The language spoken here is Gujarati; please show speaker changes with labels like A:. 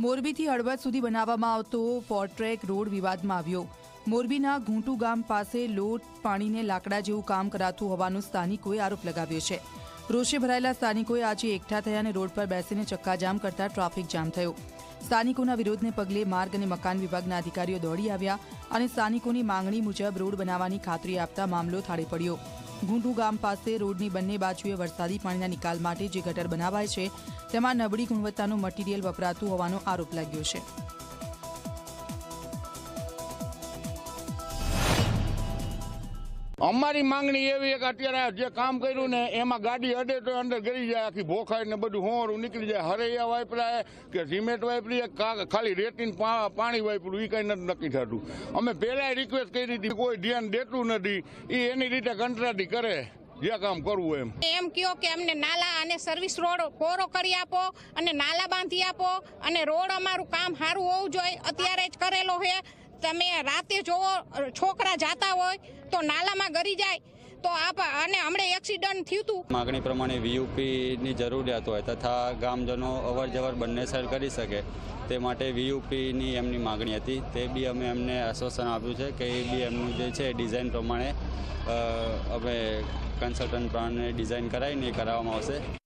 A: મોરબીથી હળવદ સુધી બનાવવામાં આવતો ફોરટ્રેક રોડ વિવાદમાં આવ્યો. મોરબીના ઘૂંટુ ગામ પાસે લોટ, પાણીને લાકડા જેવું કામ કરાતું હોવાનો સ્થાનિકોએ આરોપ લગાવ્યો છે. રોષે ભરાયેલા સ્થાનિકોએ આજે એકઠા થયા અને રોડ પર બેસીને ચક્કાજામ કરતા ટ્રાફિક જામ થયો. સ્થાનિકોના વિરોધને પગલે માર્ગ અને મકાન વિભાગના અધિકારીઓ દોડી આવ્યા અને સ્થાનિકોની માંગણી મુજબ રોડ બનાવવાની ખાતરી આપતા મામલો થાળે પડ્યો. ગુંડુ ગામ પાસે રોડની બંને બાજુએ વરસાદી પાણીના નિકાલ માટે જે ગટર બનાવાય છે, તેમાં નબળી ગુણવત્તાનું મટીરીયલ વપરાતું હોવાનો આરોપ લાગ્યો છે.
B: અમારી માંગણી એવી કે અત્યારે જે કામ કર્યું ને, એમાં ગાડી અડે તો અંદર ગરી જાય, આખી ભોખાય ને બધું હોરું નીકળી જાય. હરૈયા વાપરાય કે સિમેન્ટ વાપરીએ ખાલી રેતીન પાણી વાપર્યું એ કઈ નથી નક્કી થતું. અમે પહેલાય રિક્વેસ્ટ કરી હતી, કોઈ ધ્યાન દેતું નથી. એ એની રીતે કંટ્રાટી કરે, જે કામ કરવું એમ.
C: એમ કયો કે અમને નાલા અને સર્વિસ રોડ પોરો કરી આપો અને નાલા બાંધી આપો અને રોડ અમારું કામ સારું હોવું જોઈએ. અત્યારે જ કરેલો છે. તમે રાતે જોવો છોકરા જાતા હોય તો નાલામાં ગરી જાય તો આપ અને હમણે એક્સિડન્ટ થયું હતું
D: માગણી પ્રમાણે વીયુપીની જરૂરિયાત હોય તથા ગામજનો અવર જવર બંને સાઈડ કરી શકે. તે માટે વીયુપીની એમની માગણી હતી. તે બી અમે એમને આશ્વાસન આપ્યું છે કે એ બી એમનું જે છે ડિઝાઇન પ્રમાણે અમે કન્સલ્ટન્ટ પ્રમાણે ડિઝાઇન કરાવીને એ કરાવવામાં આવશે.